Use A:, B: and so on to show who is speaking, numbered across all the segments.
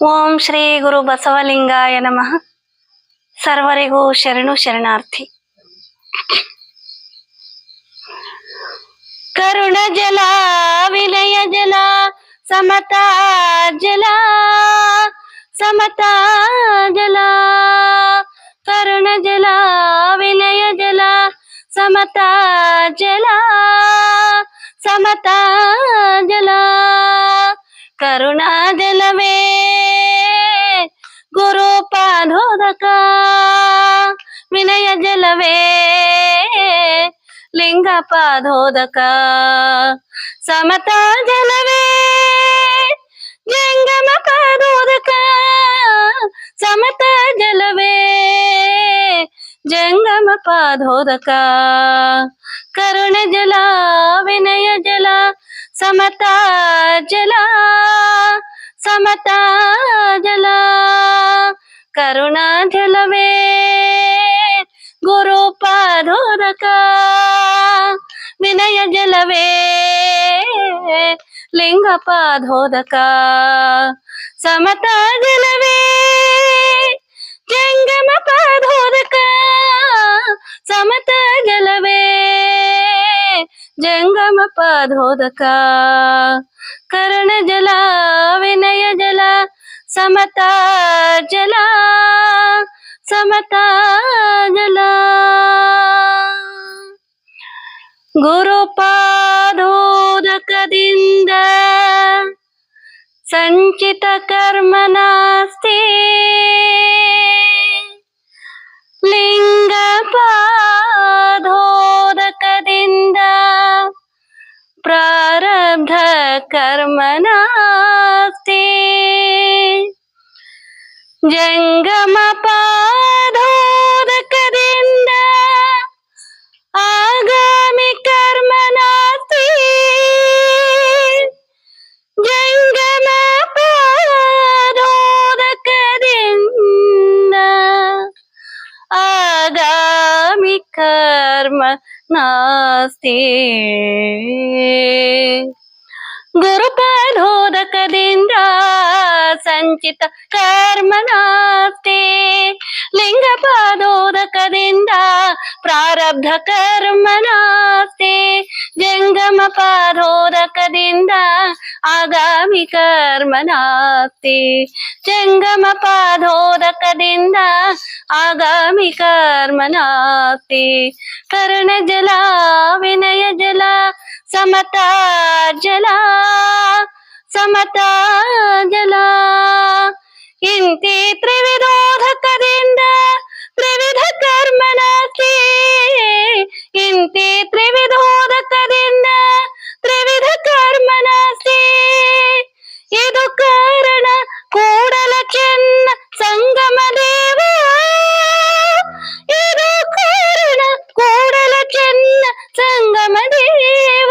A: ಓಂ ಶ್ರೀ ಗುರು ಬಸವಲಿಂಗಾಯ ನಮಃ ಸರ್ವರಿಗೂ ಶರಣು ಶರಣಾರ್ಥಿ ಕರುಣ ಜಲ ವಿನಯ ಜಲ ಸಮತಾ ಜಲ ಸಮತಾ ಜಲ ಕರುಣ ಜಲ ವಿನಯ ಜಲ ಸಮತಾ ಜಲ ಸಮತಾ ಜಲ ಕರುಣಾ ಜಲವೇ ಪಾದೋದಕ ವಿನಯ ಜಲವೇ ಲಿಂಗ ಪಾದೋದಕ ಸಮತಾ ಜಲವೇ ಜಂಗಮ ಪಾದೋದಕ ಸಮತಾ ಜಲವೇ ಜಂಗಮ ಪಾದೋದಕ ಕರುಣ ಜಲ, ವಿನಯ ಜಲ, ಸಮತಾ ಜಲ ಸಮತಾ ಜಲ. ಕರುಣಾ ಜಲವೇ ಗುರು ಪಾದೋದಕ ವಿನಯ ಜಲವೇ ಲಿಂಗ ಪಾದೋದಕ ಸಮತಾ ಜಲವೇ ಜಂಗಮ ಪಾದೋದಕ ಸಮತ ಜಲ ಸಮತಾ ಜಲ. ಗುರುಪಾದೋದಕದಿಂದ ಸಂಚಿತ ಕರ್ಮನಾಸ್ತಿ ಲಿಂಗ ಪಾದೋದಕದಿಂದ ಪ್ರಾರಬ್ಧ ಕರ್ಮ ನಾಸ್ತಿ ಜಂಗಮ ಪಾದೋದಕದಿಂದ ಆಗಾಮಿ ಕರ್ಮ ನಾಸ್ತಿ ಜಂಗಮ ಪಾದೋದಕದಿಂದ ಆಗಾಮಿ ಕರ್ಮ ನಾಸ್ತಿ ಜಂಗಮ ಪಾರೋರಕದಿಂದ ಆಗಾಮಿ ಕರ್ಮನಾಪ್ತಿ ಜಂಗಮ ಪಾರೋರಕದಿಂದ ಆಗಾಮಿ ಕರ್ಮನಾಪ್ತಿ ಕರ್ಣ ಜಲ, ವಿನಯ ಜಲ, ಸಮತಾ ಜಲ ಸಮತಾ ಜಲ. ಇಂತಿ ತ್ರಿವಿಧೋಧಕದಿಂದ ತ್ರಿವಿಧ ಕರ್ಮನಾಸ್ತಿ ಇಂತಿ ತ್ರಿವಿಧೋದಕದಿಂದ ತ್ರಿವಿಧ ಕರ್ಮನಾಸ್ತಿ ಇದು ಕಾರಣ ಕೂಡಲ ಚೆನ್ನ ಸಂಗಮ ದೇವ. ಇದು ಕಾರಣ ಕೂಡಲ ಚೆನ್ನ ಸಂಗಮ ದೇವ.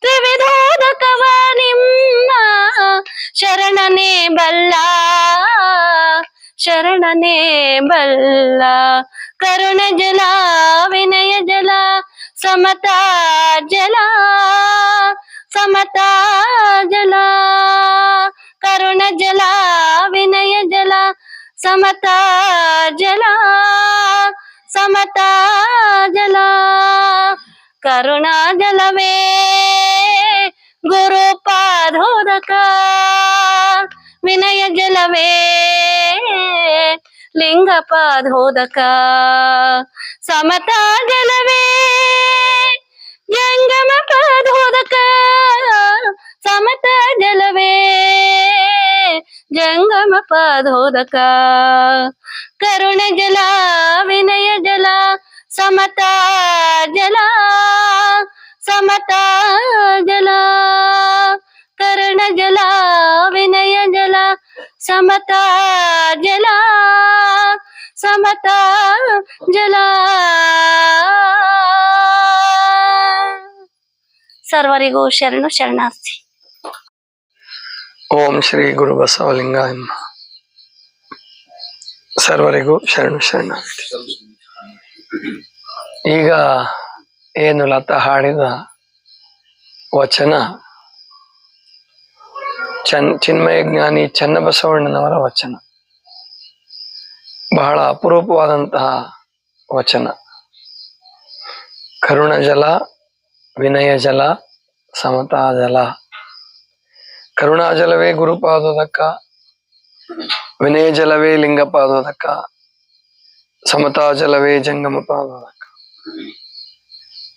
A: ತ್ರಿವಿಧೋದಕವ ನಿಮ್ಮ ಶರಣನೇ ಬಲ್ಲ. ಶರಣನೇ ಬಲ್ಲ. ಕರುಣ ಸಮತಾ ಜಲ ಸಮತಾ ಜಲ ಕರುಣ ಜಲ ವಿನಯ ಜಲ ಸಮತಾ ಜಲ ಸಮತಾ ಜಲ ಕರುಣಾ ಜಲವೇ ಗುರು ಪಾದೋದಕ ವಿನಯ ಜಲವೇ ಲಿಂಗ ಪಾದೋದಕ ಜಂಗಮ ಪಾದೋದಕ ಕರುಣ ಜಲ ವಿನಯ ಜಲ ಸಮತಾ ಜಲ ಸಮತಾ ಜಲ ಕರ್ಣ ಜಲ ವಿನಯ ಜಲ ಸಮತಾ ಜಲ ಸಮತಾ ಜಲ ಸರ್ವರಿಗೂ ಶರಣು ಶರಣಾರ್ಥಿ
B: ಓಂ ಶ್ರೀ ಗುರು ಬಸವಲಿಂಗ ನಮಃ. ಸರ್ವರಿಗೂ ಶರಣು ಶರಣ. ಈಗ ಏನು ಲತ ಹಾಡಿದ ವಚನ? ಚನ್ ಚಿನ್ಮಯ ಜ್ಞಾನಿ ಚನ್ನಬಸವಣ್ಣನವರ ವಚನ. ಬಹಳ ಅಪರೂಪವಾದಂತಹ ವಚನ. ಕರುಣ ಜಲ ವಿನಯ ಜಲ ಸಮತಾ ಜಲ ಕರುಣಾಜಲವೇ ಗುರುಪಾದೋದಕ್ಕ, ವಿನಯಜಲವೇ ಲಿಂಗಪಾದೋದಕ್ಕ, ಸಮತಾಜಲವೇ ಜಂಗಮ ಪಾದೋದಕ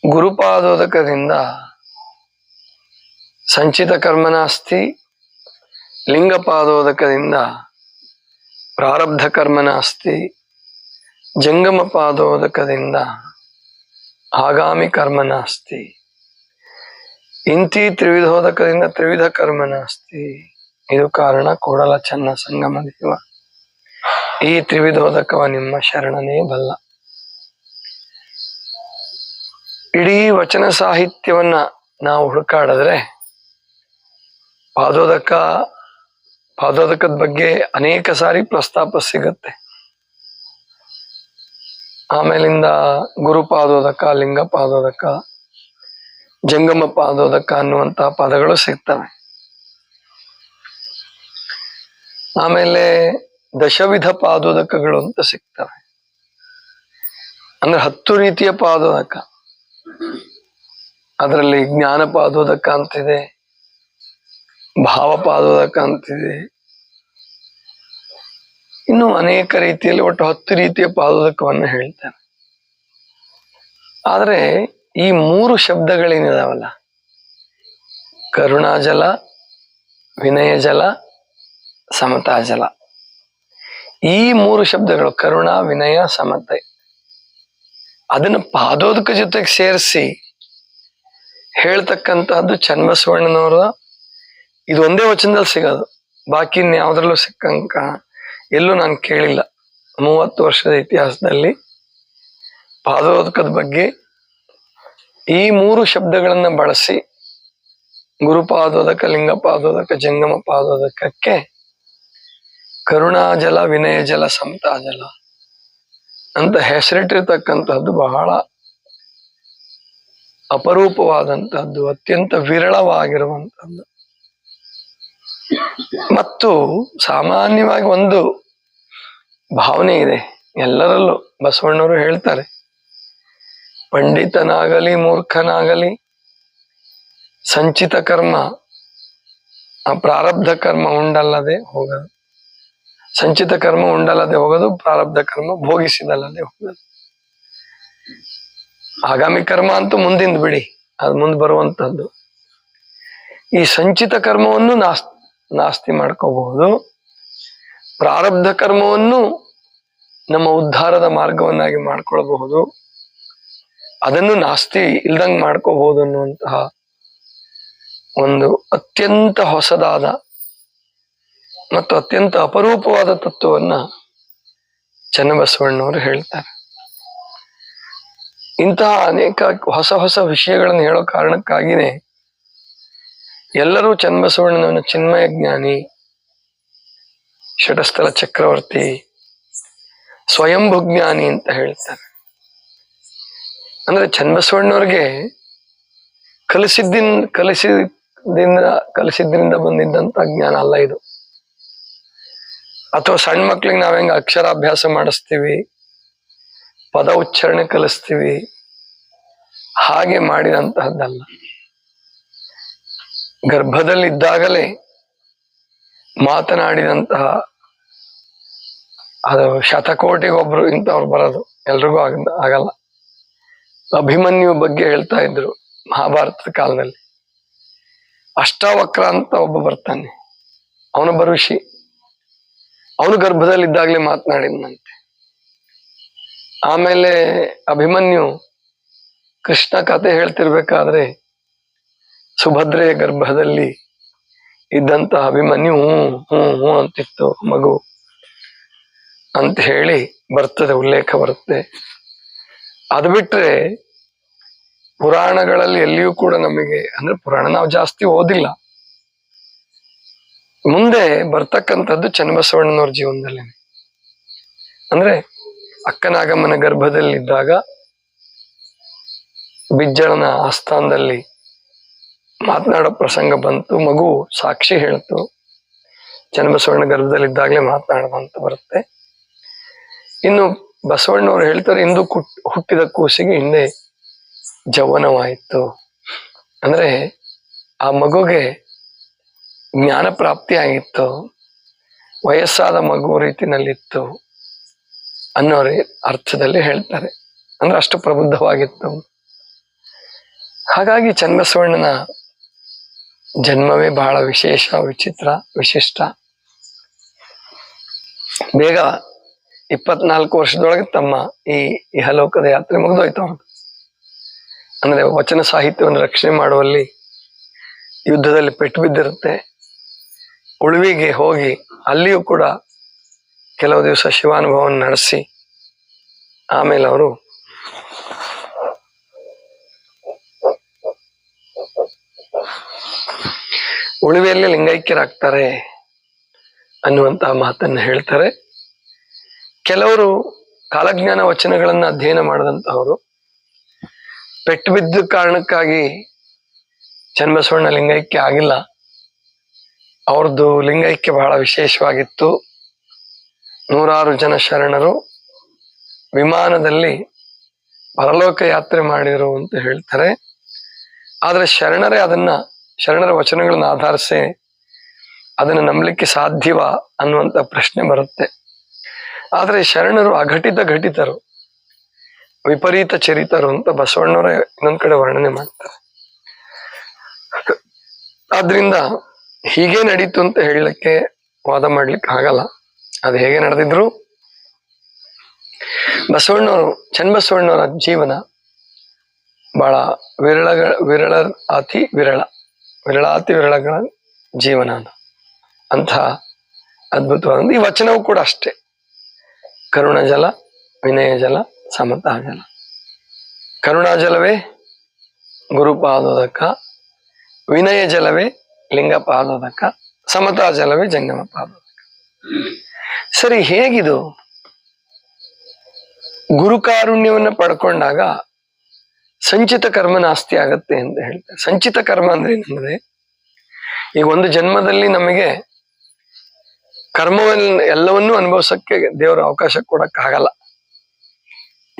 B: ಗುರುಪಾದೋದಕದಿಂದ ಸಂಚಿತ ಕರ್ಮನಾಸ್ತಿ, ಲಿಂಗಪಾದೋದಕದಿಂದ ಪ್ರಾರಬ್ಧ ಕರ್ಮನಾಸ್ತಿ ಜಂಗಮ ಪಾದೋದಕದಿಂದ ಆಗಾಮಿ ಕರ್ಮನಾಸ್ತಿ. ಇಂತಿ ತ್ರಿವಿಧೋದಕದಿಂದ ತ್ರಿವಿಧ ಕರ್ಮನಾಸ್ತಿ ಇದು ಕಾರಣ ಕೊಡಲ ಚನ್ನ ಸಂಗಮ ದೇವ ಈ ತ್ರಿವಿಧೋದಕವ ನಿಮ್ಮ ಶರಣನೇ ಬಲ್ಲ. ಇಡೀ ವಚನ ಸಾಹಿತ್ಯವನ್ನ ನಾವು ಹುಡುಕಾಡಿದ್ರೆ ಪಾದೋದಕ, ಪಾದೋದಕದ ಬಗ್ಗೆ ಅನೇಕ ಸಾರಿ ಪ್ರಸ್ತಾಪ ಸಿಗತ್ತೆ. ಆಮೇಲಿಂದ ಗುರು ಪಾದೋದಕ ಲಿಂಗ ಪಾದೋದಕ ಜಂಗಮ ಪಾದೋದಕ ಅನ್ನುವಂತಹ ಪದಗಳು ಸಿಗ್ತವೆ. ಆಮೇಲೆ ದಶವಿಧ ಪಾದೋದಕಗಳು ಅಂತ ಸಿಗ್ತವೆ. ಅಂದ್ರೆ ಹತ್ತು ರೀತಿಯ ಪಾದೋದಕ. ಅದರಲ್ಲಿ ಜ್ಞಾನ ಪಾದೋದಕ ಅಂತಿದೆ, ಭಾವ ಪಾದೋದಕ ಅಂತಿದೆ. ಇನ್ನು ಅನೇಕ ರೀತಿಯಲ್ಲಿ ಒಟ್ಟು ಹತ್ತು ರೀತಿಯ ಪಾದೋದಕವನ್ನು ಹೇಳ್ತಾರೆ ಆದ್ರೆ ಈ ಮೂರು ಶಬ್ದಗಳೇನಿದಾವಲ್ಲ? ಕರುಣಾಜಲ ವಿನಯ ಜಲ, ಸಮತಾ ಜಲ. ಈ ಮೂರು ಶಬ್ದಗಳು, ಕರುಣ, ವಿನಯ, ಸಮತೆ, ಅದನ್ನ ಪಾದೋದಕ ಜೊತೆಗೆ ಸೇರಿಸಿ ಹೇಳ್ತಕ್ಕಂತಹದ್ದು ಚನ್ನಬಸವಣ್ಣನವರ ಇದು ಒಂದೇ ವಚನದಲ್ಲಿ ಸಿಗೋದು. ಬಾಕಿ ಇನ್ಯಾವುದ್ರಲ್ಲೂ ಸಿಕ್ಕಂಕ ಎಲ್ಲೂ ನಾನು ಕೇಳಿಲ್ಲ. ಮೂವತ್ತು ವರ್ಷದ ಇತಿಹಾಸದಲ್ಲಿ ಪಾದೋದಕದ ಬಗ್ಗೆ ಈ ಮೂರು ಶಬ್ದಗಳನ್ನ ಬಳಸಿ ಗುರುಪಾದೋದಕ, ಲಿಂಗಪಾದೋದಕ ಜಂಗಮ ಪಾದೋದಕಕ್ಕೆ ಕರುಣಾಜಲ ವಿನಯ ಜಲ, ಸಮತಾ ಜಲ ಅಂತ ಹೆಸರಿಟ್ಟಿರ್ತಕ್ಕಂಥದ್ದು ಬಹಳ ಅಪರೂಪವಾದಂತಹದ್ದು, ಅತ್ಯಂತ ವಿರಳವಾಗಿರುವಂತಹದ್ದು. ಮತ್ತು ಸಾಮಾನ್ಯವಾಗಿ ಒಂದು ಭಾವನೆ ಇದೆ, ಎಲ್ಲರಲ್ಲೂ ಬಸವಣ್ಣವರು ಹೇಳ್ತಾರೆ ಪಂಡಿತನಾಗಲಿ, ಮೂರ್ಖನಾಗಲಿ, ಸಂಚಿತ ಕರ್ಮ, ಆ ಪ್ರಾರಬ್ಧ ಕರ್ಮ ಉಂಡಲ್ಲದೆ ಹೋಗದು. ಸಂಚಿತ ಕರ್ಮ ಉಂಡಲ್ಲದೆ ಹೋಗೋದು, ಪ್ರಾರಬ್ಧ ಕರ್ಮ ಭೋಗಿಸಿದಲ್ಲದೆ ಹೋಗೋದು. ಆಗಾಮಿ ಕರ್ಮ ಅಂತೂ ಮುಂದಿಂದ ಬಿಡಿ, ಅದು ಮುಂದೆ ಬರುವಂತದ್ದು. ಈ ಸಂಚಿತ ಕರ್ಮವನ್ನು ನಾಸ್, ನಾಸ್ತಿ ಮಾಡ್ಕೋಬಹುದು. ಪ್ರಾರಬ್ಧ ಕರ್ಮವನ್ನು ನಮ್ಮ ಉದ್ಧಾರದ ಮಾರ್ಗವನ್ನಾಗಿ ಮಾಡ್ಕೊಳ್ಬಹುದು. ಅದನ್ನು ನಾಸ್ತಿ ಇಲ್ದಂಗ್ ಮಾಡ್ಕೋಬಹುದು ಅನ್ನುವಂತಹ ಒಂದು ಅತ್ಯಂತ ಹೊಸದಾದ ಮತ್ತು ಅತ್ಯಂತ ಅಪರೂಪವಾದ ತತ್ವವನ್ನ ಚನ್ನಬಸವಣ್ಣವರು ಹೇಳ್ತಾರೆ. ಇಂತಹ ಅನೇಕ ಹೊಸ ಹೊಸ ವಿಷಯಗಳನ್ನು ಹೇಳೋ ಕಾರಣಕ್ಕಾಗಿನೇ ಎಲ್ಲರೂ ಚನ್ನಬಸವಣ್ಣನವನ ಚಿನ್ಮಯ ಜ್ಞಾನಿ, ಷಟಸ್ಥಲ ಚಕ್ರವರ್ತಿ ಸ್ವಯಂಭುಜ್ಞಾನಿ ಅಂತ ಹೇಳ್ತಾರೆ. ಅಂದ್ರೆ ಚನ್ನಬಸವಣ್ಣವ್ರಿಗೆ ಕಲಿಸಿದ್ದಿನ್ ಕಲಿಸಿದಿಂದ ಕಲಿಸಿದ್ರಿಂದ ಬಂದಿದ್ದಂತ ಜ್ಞಾನ ಅಲ್ಲ ಇದು. ಅಥವಾ ಸಣ್ಣ ಮಕ್ಳಿಗೆ ನಾವ್ ಹೆಂಗ ಅಕ್ಷರಾಭ್ಯಾಸ ಮಾಡಿಸ್ತೀವಿ, ಪದ ಉಚ್ಚಾರಣೆ ಕಲಿಸ್ತೀವಿ, ಹಾಗೆ ಮಾಡಿದಂತಹದ್ದಲ್ಲ. ಗರ್ಭದಲ್ಲಿದ್ದಾಗಲೇ ಮಾತನಾಡಿದಂತಹ ಅದು ಶತಕೋಟಿಗೊಬ್ರು ಇಂಥವ್ರು ಬರೋದು ಎಲ್ರಿಗೂ ಆಗ ಆಗಲ್ಲ. ಅಭಿಮನ್ಯು ಬಗ್ಗೆ ಹೇಳ್ತಾ ಇದ್ರು ಮಹಾಭಾರತದ ಕಾಲದಲ್ಲಿ. ಅಷ್ಟಾವಕ್ರ ಅಂತ ಒಬ್ಬ ಬರ್ತಾನೆ. ಅವನು ಬರುಷಿ ಅವನು ಗರ್ಭದಲ್ಲಿದ್ದಾಗಲೇ ಮಾತನಾಡಿದಂತೆ ಆಮೇಲೆ ಅಭಿಮನ್ಯು ಕೃಷ್ಣ ಕತೆ ಹೇಳ್ತಿರ್ಬೇಕಾದ್ರೆ ಸುಭದ್ರೆಯ ಗರ್ಭದಲ್ಲಿ ಇದ್ದಂತ ಅಭಿಮನ್ಯು ಹ್ಞೂ ಹ್ಞೂ ಹ್ಞೂ ಅಂತಿತ್ತು, ಮಗು ಅಂತ ಹೇಳಿ ಬರ್ತದೆ, ಉಲ್ಲೇಖ ಬರುತ್ತೆ. ಅದು ಬಿಟ್ರೆ ಪುರಾಣಗಳಲ್ಲಿ ಎಲ್ಲಿಯೂ ಕೂಡ ನಮಗೆ, ಅಂದ್ರೆ ಪುರಾಣ ನಾವು ಜಾಸ್ತಿ ಓದಿಲ್ಲ. ಮುಂದೆ ಬರ್ತಕ್ಕಂಥದ್ದು ಚನ್ನಬಸವಣ್ಣನವ್ರ ಜೀವನದಲ್ಲಿ ಅಂದ್ರೆ ಅಕ್ಕನಾಗಮ್ಮನ ಗರ್ಭದಲ್ಲಿದ್ದಾಗ ಬಿಜ್ಜಳನ ಆಸ್ಥಾನದಲ್ಲಿ ಮಾತನಾಡೋ ಪ್ರಸಂಗ ಬಂತು, ಮಗು ಸಾಕ್ಷಿ ಹೇಳ್ತು, ಚನ್ನಬಸವಣ್ಣ ಗರ್ಭದಲ್ಲಿದ್ದಾಗಲೇ ಮಾತನಾಡುವಂತ ಬರುತ್ತೆ. ಇನ್ನು ಬಸವಣ್ಣವ್ರು ಹೇಳ್ತಾರೆ, ಇಂದು ಹುಟ್ಟಿದ ಕೂಸಿಗೆ ಹಿಂದೆ ಜೌವನವಾಯಿತು. ಅಂದರೆ ಆ ಮಗುಗೆ ಜ್ಞಾನ ಪ್ರಾಪ್ತಿ ಆಗಿತ್ತು ವಯಸ್ಸಾದ ಮಗು ರೀತಿನಲ್ಲಿತ್ತು ಅನ್ನೋ ಅರ್ಥದಲ್ಲಿ ಹೇಳ್ತಾರೆ. ಅಂದರೆ ಅಷ್ಟು ಪ್ರಬುದ್ಧವಾಗಿತ್ತು. ಹಾಗಾಗಿ ಚನ್ನಬಸವಣ್ಣನ ಜನ್ಮವೇ ಬಹಳ ವಿಶೇಷ, ವಿಚಿತ್ರ, ವಿಶಿಷ್ಟ. ಬೇಗ ಇಪ್ಪತ್ನಾಲ್ಕು ವರ್ಷದೊಳಗೆ ತಮ್ಮ ಈ ಇಹಲೋಕದ ಯಾತ್ರೆ ಮುಗಿದೋಯ್ತು ಅಂದ್ರೆ ವಚನ ಸಾಹಿತ್ಯವನ್ನು ರಕ್ಷಣೆ ಮಾಡುವಲ್ಲಿ ಯುದ್ಧದಲ್ಲಿ ಪೆಟ್ಟು ಬಿದ್ದಿರುತ್ತೆ. ಉಳುವಿಗೆ ಹೋಗಿ ಅಲ್ಲಿಯೂ ಕೂಡ ಕೆಲವು ದಿವಸ ಶಿವಾನುಭವವನ್ನು ನಡೆಸಿ ಆಮೇಲೆ ಅವರು ಉಳುವೆಯಲ್ಲಿ ಲಿಂಗೈಕ್ಯರಾಗ್ತಾರೆ ಅನ್ನುವಂತಹ ಮಾತನ್ನು ಹೇಳ್ತಾರೆ. ಕೆಲವರು ಕಾಲಜ್ಞಾನ ವಚನಗಳನ್ನು ಅಧ್ಯಯನ ಮಾಡಿದಂತಹವರು ಪೆಟ್ಟು ಬಿದ್ದ ಕಾರಣಕ್ಕಾಗಿ ಚನ್ನಬಸವಣ್ಣ ಲಿಂಗೈಕ್ಯ ಆಗಿಲ್ಲ. ಅವ್ರದ್ದು ಲಿಂಗೈಕ್ಯ ಬಹಳ ವಿಶೇಷವಾಗಿತ್ತು. ನೂರಾರು ಜನ ಶರಣರು ವಿಮಾನದಲ್ಲಿ ಪರಲೋಕ ಯಾತ್ರೆ ಮಾಡಿದರು ಅಂತ ಹೇಳ್ತಾರೆ. ಆದರೆ ಶರಣರೇ ಅದನ್ನ, ಶರಣರ ವಚನಗಳನ್ನ ಆಧರಿಸಿ ಅದನ್ನು ನಂಬಲಿಕ್ಕೆ ಸಾಧ್ಯವಾ ಅನ್ನುವಂತ ಪ್ರಶ್ನೆ ಬರುತ್ತೆ. ಆದರೆ ಶರಣರು ಅಘಟಿತ ಘಟಿತರು. ವಿಪರೀತ ಚರಿತರು ಅಂತ ಬಸವಣ್ಣವರ ಇನ್ನೊಂದ್ ಕಡೆ ವರ್ಣನೆ ಮಾಡ್ತಾರೆ. ಆದ್ರಿಂದ ಹೀಗೆ ನಡೀತು ಅಂತ ಹೇಳಲಿಕ್ಕೆ ವಾದ ಮಾಡ್ಲಿಕ್ಕೆ ಆಗಲ್ಲ. ಅದು ಹೇಗೆ ನಡೆದಿದ್ರು? ಬಸವಣ್ಣವರು ಚನ್ನಬಸವಣ್ಣವರ ಜೀವನ ಬಹಳ ವಿರಳಗಳ ವಿರಳ ಅತಿ ವಿರಳ, ವಿರಳಾತಿ ವಿರಳಗಳ ಜೀವನ ಅದು. ಅದ್ಭುತವಾದ ಈ ವಚನವು ಕೂಡ ಅಷ್ಟೇ. ಕರುಣ ಜಲ ವಿನಯ ಜಲ ಸಮತಾ ಆಗಲ್ಲ ಕರುಣಾ ಜಲವೇ ಗುರುಪಾದೋದಕ ವಿನಯ ಜಲವೇ ಲಿಂಗಪಾದೋದಕ ಸಮತಾ ಜಲವೇ ಜಂಗಮ ಪಾದೋದಕ ಸರಿ, ಹೇಗಿದು? ಗುರುಕಾರುಣ್ಯವನ್ನು ಪಡ್ಕೊಂಡಾಗ ಸಂಚಿತ ಕರ್ಮ ನಾಸ್ತಿ ಆಗತ್ತೆ ಅಂತ ಹೇಳ್ತಾರೆ. ಸಂಚಿತ ಕರ್ಮ ಅಂದ್ರೆ ಏನಂದ್ರೆ, ಈಗ ಒಂದು ಜನ್ಮದಲ್ಲಿ ನಮಗೆ ಕರ್ಮವನ್ನು ಎಲ್ಲವನ್ನೂ ಅನುಭವಿಸಕ್ಕೆ ದೇವರ ಅವಕಾಶ ಕೊಡಕ್ ಆಗಲ್ಲ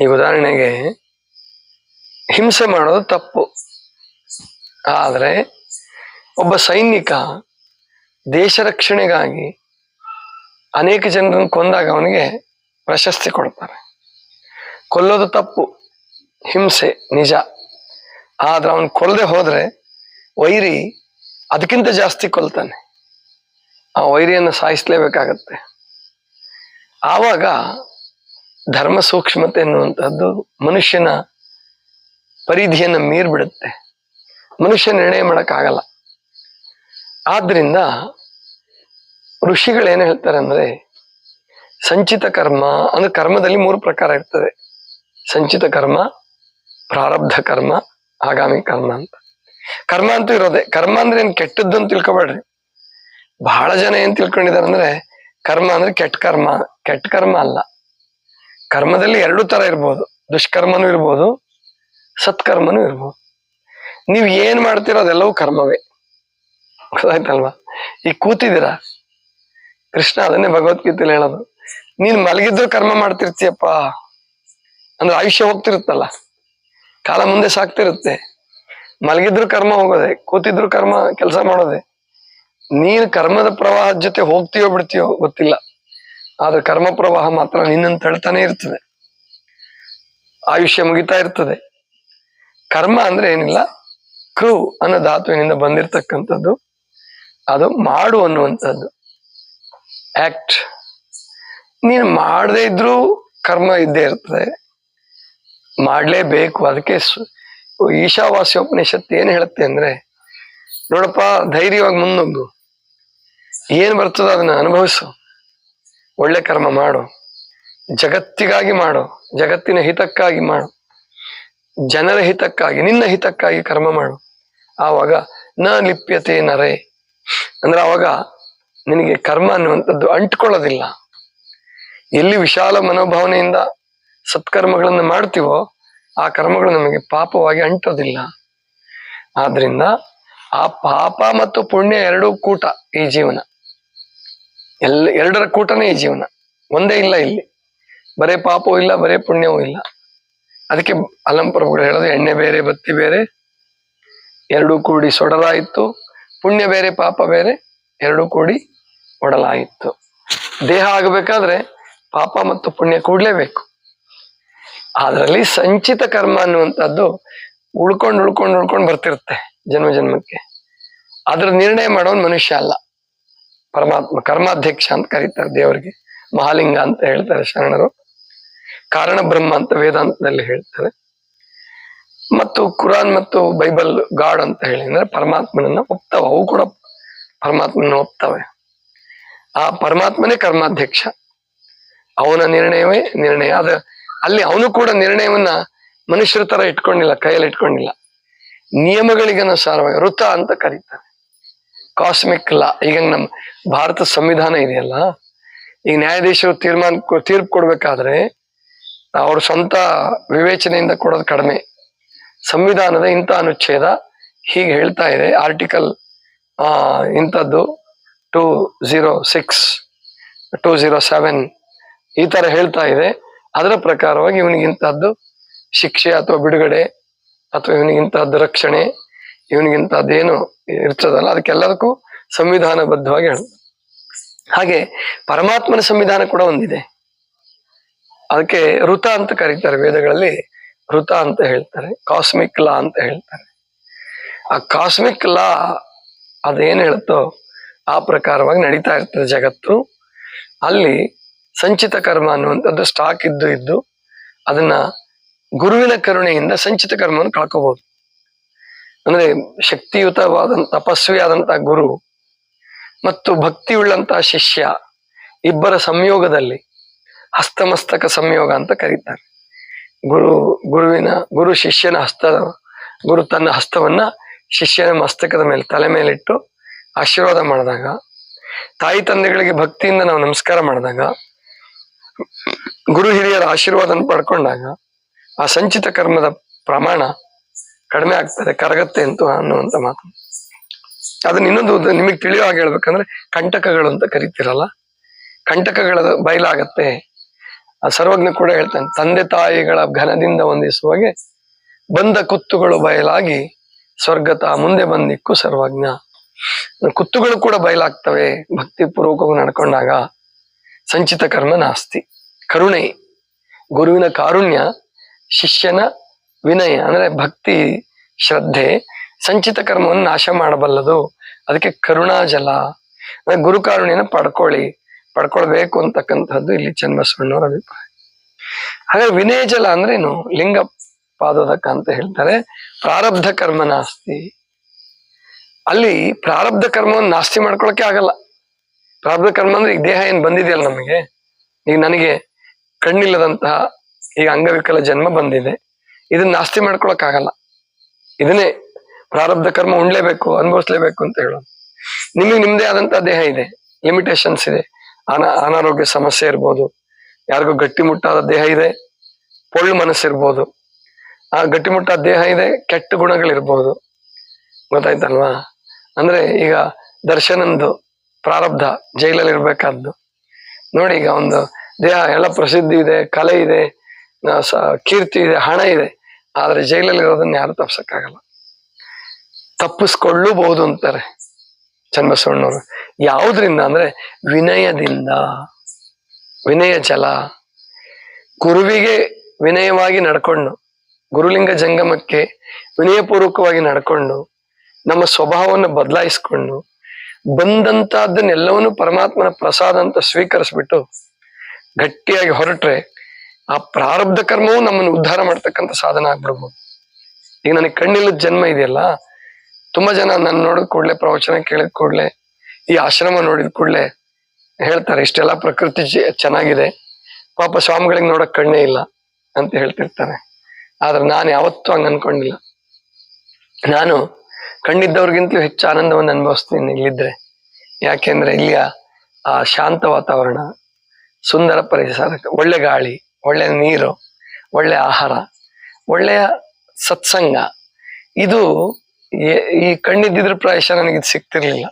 B: ಈಗ ಉದಾಹರಣೆಗೆ ಹಿಂಸೆ ಮಾಡೋದು ತಪ್ಪು. ಆದರೆ ಒಬ್ಬ ಸೈನಿಕ ದೇಶ ರಕ್ಷಣೆಗಾಗಿ ಅನೇಕ ಜನರನ್ನು ಕೊಂದಾಗ ಅವನಿಗೆ ಪ್ರಶಸ್ತಿ ಕೊಡ್ತಾರೆ. ಕೊಲ್ಲೋದು ತಪ್ಪು, ಹಿಂಸೆ ನಿಜ. ಆದ್ರೆ ಅವನು ಕೊಲ್ಲದೆ ಹೋದ್ರೆ ವೈರಿ ಅದಕ್ಕಿಂತ ಜಾಸ್ತಿ ಕೊಲ್ತಾನೆ. ಆ ವೈರಿಯನ್ನು ಸಾಯಿಸ್ಲೇಬೇಕಾಗತ್ತೆ. ಆವಾಗ ಧರ್ಮ ಸೂಕ್ಷ್ಮತೆ ಎನ್ನುವಂತಹದ್ದು ಮನುಷ್ಯನ ಪರಿಧಿಯನ್ನು ಮೀರ್ಬಿಡುತ್ತೆ. ಮನುಷ್ಯ ನಿರ್ಣಯ ಮಾಡೋಕ್ಕಾಗಲ್ಲ. ಆದ್ರಿಂದ ಋಷಿಗಳೇನು ಹೇಳ್ತಾರೆ ಅಂದ್ರೆ ಸಂಚಿತ ಕರ್ಮ, ಅಂದ್ರೆ ಕರ್ಮದಲ್ಲಿ ಮೂರು ಪ್ರಕಾರ ಇರ್ತದೆ. ಸಂಚಿತ ಕರ್ಮ, ಪ್ರಾರಬ್ಧ ಕರ್ಮ, ಆಗಾಮಿ ಕರ್ಮ ಅಂತ. ಕರ್ಮ ಅಂತೂ ಇರೋದೆ. ಕರ್ಮ ಅಂದ್ರೆ ಏನ್ ಕೆಟ್ಟದ್ದು ಅಂತ ತಿಳ್ಕೊಬೇಡ್ರಿ. ಬಹಳ ಜನ ಏನ್ ತಿಳ್ಕೊಂಡಿದ್ದಾರೆ ಅಂದ್ರೆ ಕರ್ಮ ಅಂದ್ರೆ ಕೆಟ್ಟ ಕರ್ಮ. ಕೆಟ್ಟ ಕರ್ಮ ಅಲ್ಲ. ಕರ್ಮದಲ್ಲಿ ಎರಡು ತರ ಇರ್ಬೋದು. ದುಷ್ಕರ್ಮನೂ ಇರ್ಬೋದು, ಸತ್ಕರ್ಮನೂ ಇರ್ಬೋದು. ನೀವು ಏನ್ ಮಾಡ್ತೀರೋ ಅದೆಲ್ಲವೂ ಕರ್ಮವೇ. ಗೊತ್ತಾಯ್ತಲ್ವಾ? ಈಗ ಕೂತಿದ್ದೀರ? ಕೃಷ್ಣ ಅದನ್ನೇ ಭಗವದ್ಗೀತೆಯಲ್ಲಿ ಹೇಳೋದು. ನೀನ್ ಮಲಗಿದ್ರು ಕರ್ಮ ಮಾಡ್ತಿರ್ತೀಯಪ್ಪ. ಅಂದ್ರೆ ಆಯುಷ್ಯ ಹೋಗ್ತಿರುತ್ತಲ್ಲ. ಕಾಲ ಮುಂದೆ ಸಾಕ್ತಿರುತ್ತೆ. ಮಲಗಿದ್ರು ಕರ್ಮ ಹೋಗೋದೆ, ಕೂತಿದ್ರು ಕರ್ಮ ಕೆಲಸ ಮಾಡೋದೆ. ನೀನ್ ಕರ್ಮದ ಪ್ರವಾಹದ ಜೊತೆ ಹೋಗ್ತೀಯೋ ಬಿಡ್ತೀಯೋ ಗೊತ್ತಿಲ್ಲ. ಆದ್ರೆ ಕರ್ಮ ಪ್ರವಾಹ ಮಾತ್ರ ನಿನ್ನನ್ನು ತಳ್ತಾನೆ ಇರ್ತದೆ. ಆಯುಷ್ಯ ಮುಗಿತಾ ಇರ್ತದೆ. ಕರ್ಮ ಅಂದ್ರೆ ಏನಿಲ್ಲ? ಕ್ರೂ ಅನ್ನೋ ಧಾತುವಿನಿಂದ ಬಂದಿರತಕ್ಕಂಥದ್ದು. ಅದು ಮಾಡು ಅನ್ನುವಂಥದ್ದು. ಆಕ್ಟ್ ನೀನು ಮಾಡದೇ ಇದ್ರೂ ಕರ್ಮ ಇದ್ದೇ ಇರ್ತದೆ. ಮಾಡಲೇಬೇಕು. ಅದಕ್ಕೆ ಈಶಾವಾಸ್ಯೋಪನಿಷತ್ತು ಏನು ಹೇಳುತ್ತೆ ಅಂದ್ರೆ, ನೋಡಪ್ಪ, ಧೈರ್ಯವಾಗಿ ಮುನ್ನುಗ್ಗು ಏನ್ ಬರ್ತದೋ ಅದನ್ನ ಅನುಭವಿಸು. ಒಳ್ಳೆ ಕರ್ಮ ಮಾಡು. ಜಗತ್ತಿಗಾಗಿ ಮಾಡು. ಜಗತ್ತಿನ ಹಿತಕ್ಕಾಗಿ ಮಾಡು. ಜನರ ಹಿತಕ್ಕಾಗಿ, ನಿನ್ನ ಹಿತಕ್ಕಾಗಿ ಕರ್ಮ ಮಾಡು. ಆವಾಗ ನ ಲಿಪ್ಯತೆ ನರೆ. ಅಂದ್ರೆ ಅವಾಗ ನಿನಗೆ ಕರ್ಮ ಅನ್ನುವಂಥದ್ದು ಅಂಟ್ಕೊಳ್ಳೋದಿಲ್ಲ. ಎಲ್ಲಿ ವಿಶಾಲ ಮನೋಭಾವನೆಯಿಂದ ಸತ್ಕರ್ಮಗಳನ್ನು ಮಾಡ್ತೀವೋ ಆ ಕರ್ಮಗಳು ನಮಗೆ ಪಾಪವಾಗಿ ಅಂಟೋದಿಲ್ಲ. ಆದ್ರಿಂದ ಆ ಪಾಪ ಮತ್ತು ಪುಣ್ಯ ಎರಡೂ ಕೂಟ ಈ ಜೀವನ. ಎಲ್ಲ ಎರಡರ ಕೂಟನೇ ಈ ಜೀವನ. ಒಂದೇ ಇಲ್ಲ ಇಲ್ಲಿ. ಬರೇ ಪಾಪವೂ ಇಲ್ಲ, ಬರೇ ಪುಣ್ಯವೂ ಇಲ್ಲ. ಅದಕ್ಕೆ ಅಲಂಪ್ರಭುಗಳು ಹೇಳೋದು, ಎಣ್ಣೆ ಬೇರೆ, ಬತ್ತಿ ಬೇರೆ, ಎರಡೂ ಕೂಡಿ ಸೊಡಲಾಯಿತು. ಪುಣ್ಯ ಬೇರೆ, ಪಾಪ ಬೇರೆ, ಎರಡೂ ಕೂಡಿ ಒಡಲಾಯಿತು. ದೇಹ ಆಗಬೇಕಾದ್ರೆ ಪಾಪ ಮತ್ತು ಪುಣ್ಯ ಕೂಡಲೇಬೇಕು. ಅದರಲ್ಲಿ ಸಂಚಿತ ಕರ್ಮ ಅನ್ನುವಂಥದ್ದು ಉಳ್ಕೊಂಡು ಉಳ್ಕೊಂಡು ಉಳ್ಕೊಂಡು ಬರ್ತಿರುತ್ತೆ ಜನ್ಮ ಜನ್ಮಕ್ಕೆ. ಅದ್ರ ನಿರ್ಣಯ ಮಾಡೋನ್ ಮನುಷ್ಯ ಅಲ್ಲ. ಪರಮಾತ್ಮ ಕರ್ಮಾಧ್ಯಕ್ಷ ಅಂತ ಕರೀತಾರೆ ದೇವರಿಗೆ. ಮಹಾಲಿಂಗ ಅಂತ ಹೇಳ್ತಾರೆ ಶರಣರು. ಕಾರಣ ಬ್ರಹ್ಮ ಅಂತ ವೇದಾಂತದಲ್ಲಿ ಹೇಳ್ತಾರೆ. ಮತ್ತು ಕುರಾನ್ ಮತ್ತು ಬೈಬಲ್ ಗಾಡ್ ಅಂತ ಹೇಳಿ, ಅಂದ್ರೆ ಪರಮಾತ್ಮನನ್ನ ಒಪ್ತವೆ. ಅವು ಕೂಡ ಪರಮಾತ್ಮನ ಒಪ್ತವೆ. ಆ ಪರಮಾತ್ಮನೇ ಕರ್ಮಾಧ್ಯಕ್ಷ. ಅವನ ನಿರ್ಣಯವೇ ನಿರ್ಣಯ. ಅದ ಅಲ್ಲಿ ಅವನು ಕೂಡ ನಿರ್ಣಯವನ್ನ ಮನುಷ್ಯರ ತರ ಇಟ್ಕೊಂಡಿಲ್ಲ, ಕೈಯಲ್ಲಿ ಇಟ್ಕೊಂಡಿಲ್ಲ. ನಿಯಮಗಳಿಗನುಸಾರವಾಗಿ ಋತ ಅಂತ ಕರೀತಾರೆ. ಕಾಸ್ಮಿಕ್ ಲಾ, ಈಗ ನಮ್ಮ ಭಾರತ ಸಂವಿಧಾನ ಇದೆಯಲ್ಲ, ಈಗ ನ್ಯಾಯಾಧೀಶರು ತೀರ್ಮಾನ ತೀರ್ಪು ಕೊಡ್ಬೇಕಾದ್ರೆ ಅವ್ರ ಸ್ವಂತ ವಿವೇಚನೆಯಿಂದ ಕೊಡೋದು ಕಡಿಮೆ. ಸಂವಿಧಾನದ ಇಂಥ ಅನುಚ್ಛೇದ ಹೀಗೆ ಹೇಳ್ತಾ ಇದೆ. ಆರ್ಟಿಕಲ್ ಇಂಥದ್ದು two zero six, two zero seven ಈ ತರ ಹೇಳ್ತಾ ಇದೆ. ಅದರ ಪ್ರಕಾರವಾಗಿ ಇವನಿಗಿಂತಹದ್ದು ಶಿಕ್ಷೆ ಅಥವಾ ಬಿಡುಗಡೆ ಅಥವಾ ಇವನಿಗಿಂತಹದ್ದು ರಕ್ಷಣೆ ಇವನಿಗಿಂತಹದ್ದೇನು ಇರ್ತದಲ್ಲ, ಅದಕ್ಕೆಲ್ಲದಕ್ಕೂ ಸಂವಿಧಾನಬದ್ಧವಾಗಿ ಹೇಳ. ಹಾಗೆ ಪರಮಾತ್ಮನ ಸಂವಿಧಾನ ಕೂಡ ಒಂದಿದೆ. ಅದಕ್ಕೆ ಋತ ಅಂತ ಕರೀತಾರೆ ವೇದಗಳಲ್ಲಿ, ಋತ ಅಂತ ಹೇಳ್ತಾರೆ, ಕಾಸ್ಮಿಕ್ ಲಾ ಅಂತ ಹೇಳ್ತಾರೆ. ಆ ಕಾಸ್ಮಿಕ್ ಲಾ ಅದೇನು ಹೇಳುತ್ತೋ ಆ ಪ್ರಕಾರವಾಗಿ ನಡೀತಾ ಇರ್ತದೆ ಜಗತ್ತು. ಅಲ್ಲಿ ಸಂಚಿತ ಕರ್ಮ ಅನ್ನುವಂಥದ್ದು ಸ್ಟಾಕ್ ಇದ್ದು ಇದ್ದು ಅದನ್ನ ಗುರುವಿನ ಕರುಣೆಯಿಂದ ಸಂಚಿತ ಕರ್ಮವನ್ನು ಕಳ್ಕೋಬಹುದು ಅಂದ್ರೆ ಶಕ್ತಿಯುತವಾದಂತ ತಪಸ್ವಿ ಆದಂತ ಗುರು ಮತ್ತು ಭಕ್ತಿಯುಳ್ಳಂತ ಶಿಷ್ಯ ಇಬ್ಬರ ಸಂಯೋಗದಲ್ಲಿ ಹಸ್ತಮಸ್ತಕ ಸಂಯೋಗ ಅಂತ ಕರೀತಾರೆ. ಗುರು, ಗುರುವಿನ, ಗುರು ಶಿಷ್ಯನ ಹಸ್ತ, ಗುರು ತನ್ನ ಹಸ್ತವನ್ನ ಶಿಷ್ಯನ ಮಸ್ತಕದ ಮೇಲೆ, ತಲೆ ಮೇಲಿಟ್ಟು ಆಶೀರ್ವಾದ ಮಾಡಿದಾಗ, ತಾಯಿ ತಂದೆಗಳಿಗೆ ಭಕ್ತಿಯಿಂದ ನಾವು ನಮಸ್ಕಾರ ಮಾಡಿದಾಗ, ಗುರು ಹಿರಿಯರ ಆಶೀರ್ವಾದ ಪಡ್ಕೊಂಡಾಗ ಆ ಸಂಚಿತ ಕರ್ಮದ ಪ್ರಮಾಣ ಕಡಿಮೆ ಆಗ್ತದೆ ಕರಗತ್ತೆ ಅಂತ ಅನ್ನುವಂತ ಮಾತು. ಅದನ್ನ ಇನ್ನೊಂದು ನಿಮಗೆ ತಿಳಿಯೋ ಹಾಗೆ ಹೇಳ್ಬೇಕಂದ್ರೆ ಕಂಟಕಗಳು ಅಂತ ಕರಿತಿರಲ್ಲ? ಕಂಟಕಗಳ ಬಯಲಾಗತ್ತೆ. ಆ ಸರ್ವಜ್ಞ ಕೂಡ ಹೇಳ್ತಾನೆ, ತಂದೆ ತಾಯಿಗಳ ಘನದಿಂದ ವಂದಿಸುವಾಗೆ ಬಂದ ಕುತ್ತುಗಳು ಬಯಲಾಗಿ ಸ್ವರ್ಗತ ಮುಂದೆ ಬಂದಿಕ್ಕು ಸರ್ವಜ್ಞ. ಕುತ್ತುಗಳು ಕೂಡ ಬಯಲಾಗ್ತವೆ ಭಕ್ತಿ ಪೂರ್ವಕವಾಗಿ ನಡ್ಕೊಂಡಾಗ. ಸಂಚಿತ ಕರ್ಮ ನಾಸ್ತಿ, ಕರುಣೆ, ಗುರುವಿನ ಕಾರುಣ್ಯ, ಶಿಷ್ಯನ ವಿನಯ, ಅಂದ್ರೆ ಭಕ್ತಿ ಶ್ರದ್ಧೆ, ಸಂಚಿತ ಕರ್ಮವನ್ನು ನಾಶ ಮಾಡಬಲ್ಲದು. ಅದಕ್ಕೆ ಕರುಣಾಜಲ ಜಲ ಗುರು ಕಾರುಣ್ಯನ ಪಡ್ಕೊಳ್ಳಿ. ಪಡ್ಕೊಳ್ಬೇಕು ಅಂತಕ್ಕಂಥದ್ದು ಇಲ್ಲಿ ಚನ್ನಬಸವಣ್ಣವರ ಅಭಿಪ್ರಾಯ. ಹಾಗೆ ವಿನಯ ಜಲ ಅಂದ್ರೆ ಏನು ಲಿಂಗ ಪಾದೋದಕ ಅಂತ ಹೇಳ್ತಾರೆ. ಪ್ರಾರಬ್ಧ ಕರ್ಮ ನಾಸ್ತಿ. ಅಲ್ಲಿ ಪ್ರಾರಬ್ಧ ಕರ್ಮವನ್ನು ನಾಸ್ತಿ ಮಾಡ್ಕೊಳಕ್ಕೆ ಆಗಲ್ಲ. ಪ್ರಾರಬ್ಧ ಕರ್ಮ ಅಂದ್ರೆ ಈಗ ದೇಹ ಏನ್ ಬಂದಿದೆಯಲ್ಲ ನಮಗೆ? ಈಗ ನನಗೆ ಕಣ್ಣಿಲ್ಲದಂತಹ ಈಗ ಅಂಗವಿಕಲ ಜನ್ಮ ಬಂದಿದೆ. ಇದನ್ನ ನಾಸ್ತಿ ಮಾಡ್ಕೊಳಕ್ ಆಗಲ್ಲ ಇದನ್ನೇ ಪ್ರಾರಬ್ಧ ಕರ್ಮ ಉಣ್ಲೇಬೇಕು, ಅನುಭವಿಸ್ಲೇಬೇಕು ಅಂತ ಹೇಳೋದು. ನಿಮಗೆ ನಿಮ್ದೇ ಆದಂತ ದೇಹ ಇದೆ ಲಿಮಿಟೇಷನ್ಸ್ ಇದೆ, ಅನ, ಅನಾರೋಗ್ಯ ಸಮಸ್ಯೆ ಇರ್ಬೋದು, ಯಾರಿಗೂ ಗಟ್ಟಿಮುಟ್ಟಾದ ದೇಹ ಇದೆ, ಪೊಳ್ಳು ಮನಸ್ಸಿರ್ಬೋದು ಆ ಗಟ್ಟಿಮುಟ್ಟಾದ ದೇಹ ಇದೆ, ಕೆಟ್ಟ ಗುಣಗಳಿರ್ಬೋದು. ಗೊತ್ತಾಯ್ತಲ್ವಾ? ಅಂದ್ರೆ ಈಗ ದರ್ಶನಂದು, ಪ್ರಾರಬ್ಧ, ಜೈಲಲ್ಲಿ ಇರ್ಬೇಕಾದ್ದು. ನೋಡಿ ಈಗ ಒಂದು ದೇಹ, ಎಲ್ಲ ಪ್ರಸಿದ್ಧಿ ಇದೆ, ಕಲೆ ಇದೆ ಕೀರ್ತಿ ಇದೆ, ಹಣ ಇದೆ. ಆದ್ರೆ ಜೈಲಲ್ಲಿ ಇರೋದನ್ನ ಯಾರು ತಪ್ಸಕ್ಕಾಗಲ್ಲ. ತಪ್ಪಿಸ್ಕೊಳ್ಳೂಬಹುದು ಅಂತಾರೆ ಚನ್ನಬಸವಣ್ಣವರು. ಯಾವುದ್ರಿಂದ ಅಂದ್ರೆ ವಿನಯದಿಂದ. ವಿನಯ ಜಲ. ಗುರುವಿಗೆ ವಿನಯವಾಗಿ ನಡ್ಕೊಂಡು, ಗುರುಲಿಂಗ ಜಂಗಮಕ್ಕೆ ವಿನಯಪೂರ್ವಕವಾಗಿ ನಡ್ಕೊಂಡು, ನಮ್ಮ ಸ್ವಭಾವವನ್ನು ಬದಲಾಯಿಸ್ಕೊಂಡು, ಬಂದಂತಹದ್ದನ್ನೆಲ್ಲವನ್ನೂ ಪರಮಾತ್ಮನ ಪ್ರಸಾದ ಅಂತ ಸ್ವೀಕರಿಸ್ಬಿಟ್ಟು ಗಟ್ಟಿಯಾಗಿ ಹೊರಟ್ರೆ ಆ ಪ್ರಾರಬ್ಧ ಕರ್ಮವು ನಮ್ಮನ್ನು ಉದ್ಧಾರ ಮಾಡ್ತಕ್ಕಂಥ ಸಾಧನ ಆಗ್ಬಿಡ್ಬೋದು. ಈಗ ನನಗೆ ಕಣ್ಣಿಲ್ಲದ ಜನ್ಮ ಇದೆಯಲ್ಲ, ತುಂಬಾ ಜನ ನನ್ನ ನೋಡಿದ ಕೂಡಲೇ, ಪ್ರವಚನ ಕೇಳಿದ ಕೂಡಲೇ, ಈ ಆಶ್ರಮ ನೋಡಿದ ಕೂಡಲೇ ಹೇಳ್ತಾರೆ, ಇಷ್ಟೆಲ್ಲ ಪ್ರಕೃತಿ ಚೆನ್ನಾಗಿದೆ, ಪಾಪ ಸ್ವಾಮಿಗಳಿಗೆ ನೋಡಕ್ ಕಣ್ಣೇ ಇಲ್ಲ ಅಂತ ಹೇಳ್ತಿರ್ತಾರೆ. ಆದ್ರೆ ನಾನು ಯಾವತ್ತೂ ಹಂಗ ಅನ್ಕೊಂಡಿಲ್ಲ. ನಾನು ಕಣ್ಣಿದ್ದವ್ರಿಗಿಂತಲೂ ಹೆಚ್ಚು ಆನಂದವನ್ನು ಅನುಭವಿಸ್ತೀನಿ ಇಲ್ಲಿದ್ರೆ. ಯಾಕೆಂದ್ರೆ ಇಲ್ಲಿಯ ಆ ಶಾಂತ ವಾತಾವರಣ, ಸುಂದರ ಪರಿಸರ, ಒಳ್ಳೆ ಗಾಳಿ ಒಳ್ಳೆ ನೀರು, ಒಳ್ಳೆ ಆಹಾರ, ಒಳ್ಳೆಯ ಸತ್ಸಂಗ. ಇದು ಈ ಕಣ್ಣಿದ್ದಿದ್ರ ಪ್ರಾಯಶಃ ನನಗೆ ಇದು ಸಿಗ್ತಿರ್ಲಿಲ್ಲ.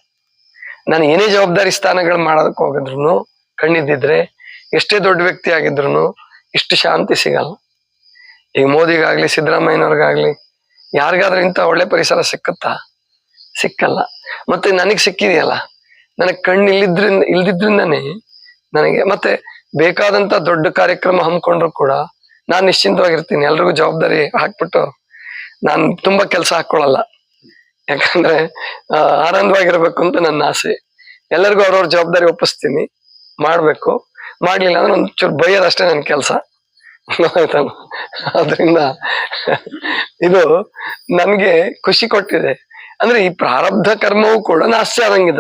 B: ನಾನು ಏನೇ ಜವಾಬ್ದಾರಿ ಸ್ಥಾನಗಳು ಮಾಡೋದಕ್ಕೆ ಹೋಗಿದ್ರು ಕಣ್ಣಿದ್ದಿದ್ರೆ ಎಷ್ಟೇ ದೊಡ್ಡ ವ್ಯಕ್ತಿ ಆಗಿದ್ರು ಇಷ್ಟು ಶಾಂತಿ ಸಿಗಲ್ಲ. ಈಗ ಮೋದಿಗಾಗ್ಲಿ, ಸಿದ್ದರಾಮಯ್ಯನವ್ರಿಗಾಗ್ಲಿ, ಯಾರಿಗಾದ್ರೂ ಇಂಥ ಒಳ್ಳೆ ಪರಿಸರ ಸಿಕ್ಕುತ್ತಾ? ಸಿಕ್ಕಲ್ಲ. ಮತ್ತೆ ನನಗೆ ಸಿಕ್ಕಿದೆಯಲ್ಲ? ನನಗೆ ಕಣ್ಣು ಇಲ್ಲಿದ್ರಿಂದ, ಇಲ್ದಿದ್ರಿಂದನೇ ನನಗೆ, ಮತ್ತೆ ಬೇಕಾದಂತ ದೊಡ್ಡ ಕಾರ್ಯಕ್ರಮ ಹಮ್ಮಿಕೊಂಡ್ರು ಕೂಡ ನಾನು ನಿಶ್ಚಿಂತವಾಗಿರ್ತೀನಿ. ಎಲ್ರಿಗೂ ಜವಾಬ್ದಾರಿ ಹಾಕ್ಬಿಟ್ಟು ನಾನು ತುಂಬಾ ಕೆಲಸ ಹಾಕೊಳ್ಳಲ್ಲ. ಯಾಕಂದ್ರೆ ಆನಂದವಾಗಿರ್ಬೇಕು ಅಂತ ನನ್ನ ಆಸೆ. ಎಲ್ಲರಿಗೂ ಅವ್ರವ್ರ ಜವಾಬ್ದಾರಿ ಒಪ್ಪಿಸ್ತೀನಿ. ಮಾಡ್ಬೇಕು. ಮಾಡ್ಲಿಲ್ಲ ಅಂದ್ರೆ ಒಂಚೂರು ಬೈಯೋದಷ್ಟೇ ನನ್ನ ಕೆಲಸ. ಅದರಿಂದ ಇದು ನನ್ಗೆ ಖುಷಿ ಕೊಟ್ಟಿದೆ. ಅಂದ್ರೆ ಈ ಪ್ರಾರಬ್ಧ ಕರ್ಮವೂ ಕೂಡ ನಾಸ್ತಿ ಆದಂಗಿದ.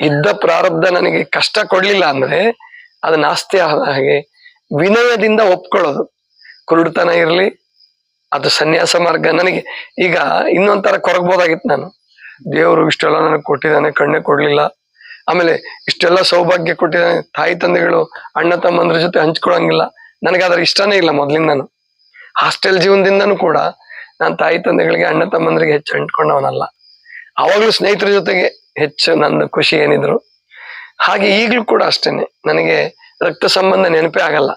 B: ಇದ್ದ ಪ್ರಾರಬ್ಧ ನನಗೆ ಕಷ್ಟ ಕೊಡ್ಲಿಲ್ಲ ಅಂದ್ರೆ ಅದು ನಾಸ್ತಿ ಆದ ಹಾಗೆ ವಿನಯದಿಂದ ಒಪ್ಕೊಳ್ಳೋದು. ಕುರುಡುತನ ಇರಲಿ, ಅದು ಸನ್ಯಾಸ ಮಾರ್ಗ. ನನಗೆ ಈಗ ಇನ್ನೊಂಥರ ಕೊರಗ್ಬೋದಾಗಿತ್ತು ನಾನು. ದೇವರು ಇಷ್ಟೆಲ್ಲ ನನಗೆ ಕೊಟ್ಟಿದ್ದಾನೆ, ಕಣ್ಣೆ ಕೊಡ್ಲಿಲ್ಲ. ಆಮೇಲೆ ಇಷ್ಟೆಲ್ಲ ಸೌಭಾಗ್ಯ ಕೊಟ್ಟಿದ್ದಾನೆ, ತಾಯಿ ತಂದೆಗಳು, ಅಣ್ಣ ತಮ್ಮಂದ್ರ ಜೊತೆ ಹಂಚ್ಕೊಳಂಗಿಲ್ಲ ನನಗೆ ಅದರ ಇಷ್ಟನೇ ಇಲ್ಲ ಮೊದ್ಲಿಂದನು. ಹಾಸ್ಟೆಲ್ ಜೀವನದಿಂದನೂ ಕೂಡ ನಾನು ತಾಯಿ ತಂದೆಗಳಿಗೆ, ಅಣ್ಣ ತಮ್ಮಂದ್ರಿಗೆ ಹೆಚ್ಚು ಅಂಟ್ಕೊಂಡವನಲ್ಲ ಅವಾಗಲೂ ಸ್ನೇಹಿತರ ಜೊತೆಗೆ ಹೆಚ್ಚು ನನ್ನ ಖುಷಿ ಏನಿದ್ರು ಹಾಗೆ ಈಗ್ಲೂ ಕೂಡ ಅಷ್ಟೇನೆ. ನನಗೆ ರಕ್ತ ಸಂಬಂಧ ನೆನಪೇ ಆಗಲ್ಲ.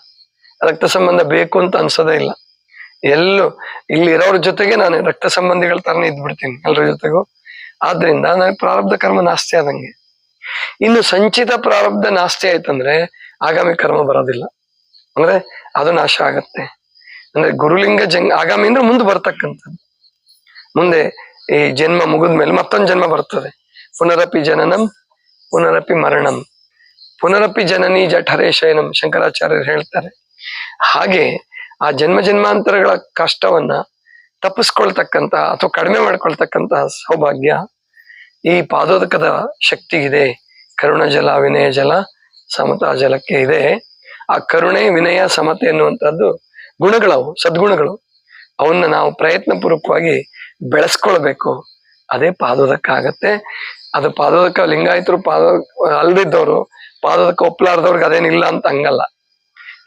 B: ರಕ್ತ ಸಂಬಂಧ ಬೇಕು ಅಂತ ಅನ್ಸೋದೇ ಇಲ್ಲ. ಎಲ್ಲೂ ಇಲ್ಲಿ ಇರೋರ ಜೊತೆಗೆ ನಾನು ರಕ್ತ ಸಂಬಂಧಿಗಳ ತರನೇ ಇದ್ಬಿಡ್ತೀನಿ ಎಲ್ಲರ ಜೊತೆಗೂ. ಆದ್ರಿಂದ ನನಗೆ ಪ್ರಾರಬ್ಧ ಕರ್ಮ ನಾಸ್ತಿ ಆದಂಗೆ. ಇನ್ನು ಸಂಚಿತ ಪ್ರಾರಬ್ಧ ನಾಸ್ತಿ ಆಯ್ತಂದ್ರೆ ಆಗಾಮಿ ಕರ್ಮ ಬರೋದಿಲ್ಲ. ಅಂದ್ರೆ ಅದು ನಾಶ ಆಗತ್ತೆ. ಅಂದ್ರೆ ಗುರುಲಿಂಗ ಜಂಗ ಆಗಾಮಿ ಅಂದ್ರೆ ಮುಂದೆ ಬರ್ತಕ್ಕಂಥದ್ದು. ಮುಂದೆ ಈ ಜನ್ಮ ಮುಗಿದ್ಮೇಲೆ ಮತ್ತೊಂದು ಜನ್ಮ ಬರ್ತದೆ. ಪುನರಪಿ ಜನನಂ ಪುನರಪಿ ಮರಣಂ. ಪುನರಪಿ ಜನನಿ ಜಠರೇ ಶಯನಂ ಶಂಕರಾಚಾರ್ಯರು ಹೇಳ್ತಾರೆ. ಹಾಗೆ ಆ ಜನ್ಮ ಜನ್ಮಾಂತರಗಳ ಕಷ್ಟವನ್ನ ತಪ್ಪಿಸ್ಕೊಳ್ತಕ್ಕಂತಹ ಅಥವಾ ಕಡಿಮೆ ಮಾಡ್ಕೊಳ್ತಕ್ಕಂತ ಸೌಭಾಗ್ಯ ಈ ಪಾದೋದಕದ ಶಕ್ತಿಗಿದೆ ಕರುಣ ಜಲ, ವಿನಯ ಜಲ, ಸಮತಾ ಜಲಕ್ಕೆ ಇದೆ. ಆ ಕರುಣೆ, ವಿನಯ, ಸಮತೆ ಎನ್ನುವಂಥದ್ದು ಗುಣಗಳವು, ಸದ್ಗುಣಗಳು. ಅವನ್ನ ನಾವು ಪ್ರಯತ್ನ ಪೂರ್ವಕವಾಗಿ ಬೆಳೆಸ್ಕೊಳ್ಬೇಕು. ಅದೇ ಪಾದೋದಕ ಆಗತ್ತೆ. ಅದು ಪಾದೋದಕ ಲಿಂಗಾಯತರು ಪಾದ, ಅಲ್ದಿದ್ದವರು, ಪಾದೋದಕ ಒಪ್ಲಾರ್ದವ್ರಿಗೆ ಅದೇನಿಲ್ಲ ಅಂತ ಹಂಗಲ್ಲ.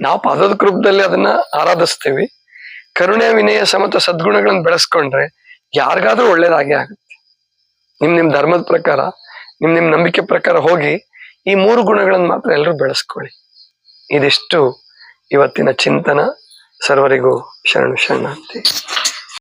B: ನಾವು ಪಾದೋದಕ ರೂಪದಲ್ಲಿ ಅದನ್ನ ಆರಾಧಿಸ್ತೀವಿ. ಕರುಣೆ, ವಿನಯ, ಸಮತ ಸದ್ಗುಣಗಳನ್ನ ಬೆಳೆಸ್ಕೊಂಡ್ರೆ ಯಾರಿಗಾದ್ರೂ ಒಳ್ಳೇದಾಗೆ ಆಗುತ್ತೆ. ನಿಮ್ ನಿಮ್ ಧರ್ಮದ ಪ್ರಕಾರ, ನಿಮ್ ನಿಮ್ ನಂಬಿಕೆ ಪ್ರಕಾರ ಹೋಗಿ ಈ ಮೂರು ಗುಣಗಳನ್ನ ಮಾತ್ರ ಎಲ್ಲರೂ ಬೆಳೆಸ್ಕೊಳ್ಳಿ. ಇದಿಷ್ಟು ಇವತ್ತಿನ ಚಿಂತನ. ಸರ್ವರಿಗೂ ಶರಣು ಶರಣಾರ್ಥಿ.